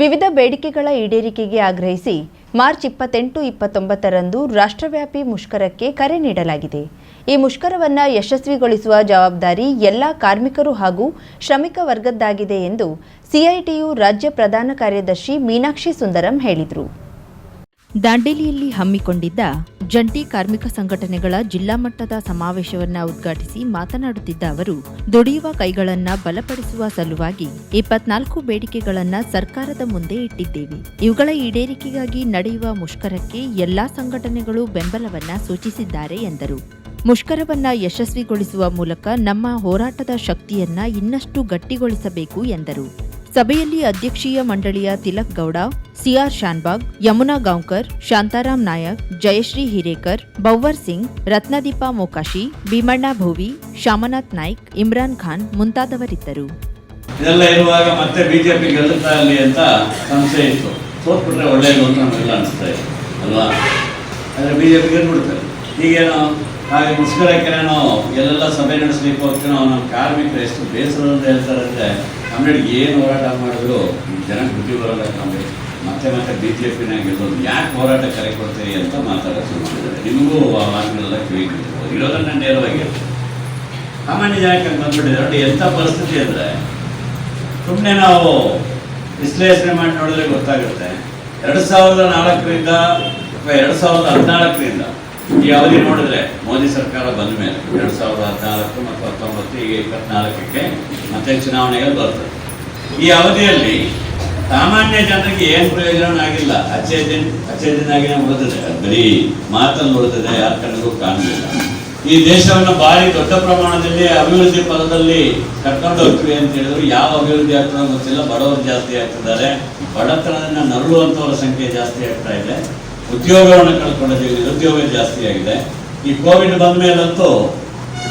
ವಿವಿಧ ಬೇಡಿಕೆಗಳ ಈಡೇರಿಕೆಗೆ ಆಗ್ರಹಿಸಿ ಮಾರ್ಚ್ ಇಪ್ಪತ್ತೆಂಟು, ಇಪ್ಪತ್ತೊಂಬತ್ತರಂದು ರಾಷ್ಟ್ರವ್ಯಾಪಿ ಮುಷ್ಕರಕ್ಕೆ ಕರೆ ನೀಡಲಾಗಿದೆ. ಈ ಮುಷ್ಕರವನ್ನು ಯಶಸ್ವಿಗೊಳಿಸುವ ಜವಾಬ್ದಾರಿ ಎಲ್ಲ ಕಾರ್ಮಿಕರು ಹಾಗೂ ಶ್ರಮಿಕ ವರ್ಗದ್ದಾಗಿದೆ ಎಂದು ಸಿಐಟಿಯು ರಾಜ್ಯ ಪ್ರಧಾನ ಕಾರ್ಯದರ್ಶಿ ಮೀನಾಕ್ಷಿ ಸುಂದರಂ ಹೇಳಿದರು. ದಾಂಡೇಲಿಯಲ್ಲಿ ಹಮ್ಮಿಕೊಂಡಿದ್ದ ಜಂಟಿ ಕಾರ್ಮಿಕ ಸಂಘಟನೆಗಳ ಜಿಲ್ಲಾ ಮಟ್ಟದ ಸಮಾವೇಶವನ್ನ ಉದ್ಘಾಟಿಸಿ ಮಾತನಾಡುತ್ತಿದ್ದ ಅವರು, ದುಡಿಯುವ ಕೈಗಳನ್ನ ಬಲಪಡಿಸುವ ಸಲುವಾಗಿ ಇಪ್ಪತ್ನಾಲ್ಕು ಬೇಡಿಕೆಗಳನ್ನ ಸರ್ಕಾರದ ಮುಂದೆ ಇಟ್ಟಿದ್ದೇವೆ. ಇವುಗಳ ಈಡೇರಿಕೆಗಾಗಿ ನಡೆಯುವ ಮುಷ್ಕರಕ್ಕೆ ಎಲ್ಲಾ ಸಂಘಟನೆಗಳು ಬೆಂಬಲವನ್ನ ಸೂಚಿಸಿದ್ದಾರೆ ಎಂದರು. ಮುಷ್ಕರವನ್ನ ಯಶಸ್ವಿಗೊಳಿಸುವ ಮೂಲಕ ನಮ್ಮ ಹೋರಾಟದ ಶಕ್ತಿಯನ್ನ ಇನ್ನಷ್ಟು ಗಟ್ಟಿಗೊಳಿಸಬೇಕು ಎಂದರು. ಸಭೆಯಲ್ಲಿ ಅಧ್ಯಕ್ಷೀಯ ಮಂಡಳಿಯ ತಿಲಕ್ ಗೌಡ, ಸಿಆರ್ ಶಾನ್ಬಾಗ್, ಯಮುನಾ ಗಾಂವ್ಕರ್, ಶಾಂತಾರಾಮ್ ನಾಯಕ್, ಜಯಶ್ರೀ ಹಿರೇಕರ್ ಬೌವರ್ ಸಿಂಗ್, ರತ್ನದೀಪ ಮೋಕಾಶಿ, ಭೀಮಣ್ಣ ಭೋವಿ, ಶಾಮನಾಥ್ ನಾಯ್ಕ್, ಇಮ್ರಾನ್ ಖಾನ್ ಮುಂತಾದವರಿದ್ದರು. ಇದೆಲ್ಲ ಇರುವಾಗ ಮತ್ತೆ ಬಿಜೆಪಿ ಗೆಲ್ಲುತ್ತಾ ಅಲ್ಲಿ ಅಂತ ಸಂಶಯ ಇತ್ತು. ಸೋತ್ಬಿಟ್ರೆ ಒಳ್ಳೆಯದು ಅಂತ ನಮಗೆಲ್ಲ ಅನಿಸ್ತಾ ಇದೆ, ಅಲ್ವಾ? ಆದರೆ ಬಿ ಜೆ ಪಿ ಗೆದ್ಬಿಡ್ತಾರೆ. ಈಗೇನು? ಹಾಗೆ ನಾನು ಎಲ್ಲೆಲ್ಲ ಸಭೆ ನಡೆಸ್ಲಿಕ್ಕೆ ಅಂತ ನಾವು ನಮ್ಮ ಕಾರ್ಮಿಕರು ಎಷ್ಟು ಬೇಸರದಿಂದ ಹೇಳ್ತಾರೆ ಅಂದರೆ ಏನು ಹೋರಾಟ ಮಾಡಿದ್ರು ಜನ ಬುದ್ಧಿ ಬರಲ್ಲ ನಮಗೆ ಮತ್ತೆ ಮತ್ತೆ ಬಿ ಜೆ ಪಿನಾಗಿರ್ಬೋದು ಯಾಕೆ ಹೋರಾಟ ಕರೆ ಕೊಡ್ತೀರಿ ಅಂತ ಮಾತಾಡೋಕೆ ಶುರು ಮಾಡಿದ್ದಾರೆ. ನಿಮಗೂ ಆ ಮಾತುಗಳೆಲ್ಲ ಕಿವಿ ಇರೋದನ್ನು ಇರೋದನ್ನ ನೇರವಾಗಿ. ಸಾಮಾನ್ಯ ಜನಕ್ಕೆ ಬಂದ್ಬಿಟ್ಟಿದ್ದಾರೆ. ಎಂಥ ಪರಿಸ್ಥಿತಿ ಅಂದರೆ ಸುಮ್ಮನೆ ನಾವು ವಿಶ್ಲೇಷಣೆ ಮಾಡಿ ನೋಡಿದ್ರೆ ಗೊತ್ತಾಗುತ್ತೆ. ಎರಡು ಸಾವಿರದ ನಾಲ್ಕರಿಂದ ಅಥವಾ ಎರಡು ಸಾವಿರದ ಹದಿನಾಲ್ಕರಿಂದ ಈ ಅವಧಿ ನೋಡಿದ್ರೆ ಮೋದಿ ಸರ್ಕಾರ ಬಂದ ಮೇಲೆ ಎರಡು ಸಾವಿರದ ಹದಿನಾಲ್ಕು ಮತ್ತು ಹತ್ತೊಂಬತ್ತು, ಈಗ ಇಪ್ಪತ್ನಾಲ್ಕಕ್ಕೆ ಮತ್ತೆ ಚುನಾವಣೆಗಳು ಬರ್ತದೆ ಈ ಅವಧಿಯಲ್ಲಿ ಸಾಮಾನ್ಯ ಜನರಿಗೆ ಏನು ಪ್ರಯೋಜನ ಆಗಿಲ್ಲ. ಅಚ್ಚೆ ದಿನ ಅಚ್ಚೆ ದಿನ ಆಗಿನೇ ಉಳಿದಿದೆ ಬರೀ ಮಾತನ್ನು ಉಳಿದಿದೆ ಯಾರ ಕಣ್ಣಿಗೂ ಕಾಣಲಿಲ್ಲ ಈ ದೇಶವನ್ನು ಭಾರಿ ದೊಡ್ಡ ಪ್ರಮಾಣದಲ್ಲಿ ಅಭಿವೃದ್ಧಿ ಪದದಲ್ಲಿ ಕರ್ಕೊಂಡು ಹೋಗ್ತೀವಿ ಅಂತ ಹೇಳಿದ್ರು. ಯಾವ ಅಭಿವೃದ್ಧಿ ಆಗ್ತದೆ ಗೊತ್ತಿಲ್ಲ. ಬಡವರು ಜಾಸ್ತಿ ಆಗ್ತಿದ್ದಾರೆ. ಬಡತನದಿಂದ ನರಳುವಂಥವರ ಸಂಖ್ಯೆ ಜಾಸ್ತಿ ಆಗ್ತಾ ಇದೆ. ಉದ್ಯೋಗವನ್ನು ಕಳ್ಕೊಂಡಿದ್ದೀವಿ ನಿರುದ್ಯೋಗ ಜಾಸ್ತಿ ಆಗಿದೆ. ಈ ಕೋವಿಡ್ ಬಂದ ಮೇಲಂತೂ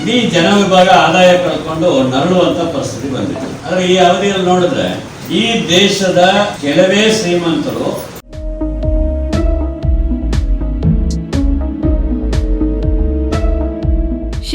ಇಡೀ ಜನ ವಿಭಾಗ ಆದಾಯ ಕಳ್ಕೊಂಡು ನರಳುವಂತ ಪರಿಸ್ಥಿತಿ ಬಂದಿದೆ. ಆದ್ರೆ ಈ ಅವಧಿಯಲ್ಲಿ ನೋಡಿದ್ರೆ ಈ ದೇಶದ ಕೆಲವೇ ಶ್ರೀಮಂತರು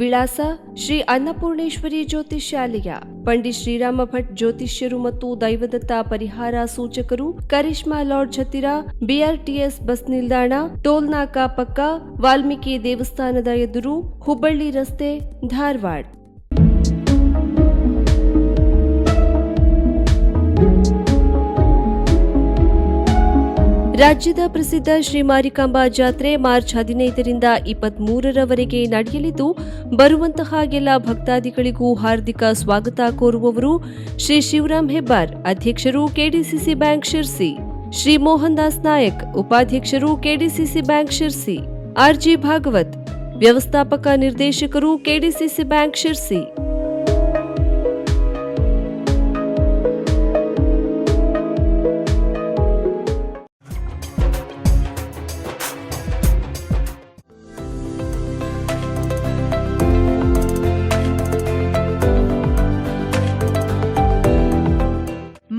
ವಿಳಾಸ ಶ್ರೀ ಅನ್ನಪೂರ್ಣೇಶ್ವರಿ ಜ್ಯೋತಿಷ್ಯಾಲಯ, ಪಂಡಿತ್ ಶ್ರೀರಾಮ ಭಟ್ ಜ್ಯೋತಿಷ್ಯರು ಮತ್ತು ದೈವದತ್ತ ಪರಿಹಾರ ಸೂಚಕರು ಕರಿಷ್ಮಾ ಲಾಡ್ಜ್ ಹತ್ತಿರ ಬಿಆರ್ಟಿಎಸ್ ಬಸ್ ನಿಲ್ದಾಣ ಟೋಲ್ನಾಕಾ ಪಕ್ಕ ವಾಲ್ಮೀಕಿ ದೇವಸ್ಥಾನದ ಎದುರು ಹುಬ್ಬಳ್ಳಿ ರಸ್ತೆ, ಧಾರವಾಡ. ರಾಜ್ಯದ ಪ್ರಸಿದ್ಧ ಶ್ರೀ ಮಾರಿಕಾಂಬಾ ಜಾತ್ರೆ ಮಾರ್ಚ್ ಹದಿನೈದರಿಂದ ಇಪ್ಪತ್ಮೂರರವರೆಗೆ ನಡೆಯಲಿದ್ದು ಬರುವಂತಹ ಎಲ್ಲ ಭಕ್ತಾದಿಗಳಿಗೂ ಹಾರ್ದಿಕ ಸ್ವಾಗತ ಕೋರುವವರು ಶ್ರೀ ಶಿವರಾಮ್ ಹೆಬ್ಬಾರ್, ಅಧ್ಯಕ್ಷರು ಕೆಡಿಸಿಸಿ ಬ್ಯಾಂಕ್ ಶಿರ್ಸಿ, ಶ್ರೀ ಮೋಹನ್ ದಾಸ್ ನಾಯಕ್, ಉಪಾಧ್ಯಕ್ಷರು KDCC bank Sirsi RG Bhagwat, ವ್ಯವಸ್ಥಾಪಕ ನಿರ್ದೇಶಕರು ಕೆಡಿಸಿಸಿ ಬ್ಯಾಂಕ್ ಶಿರ್ಸಿ.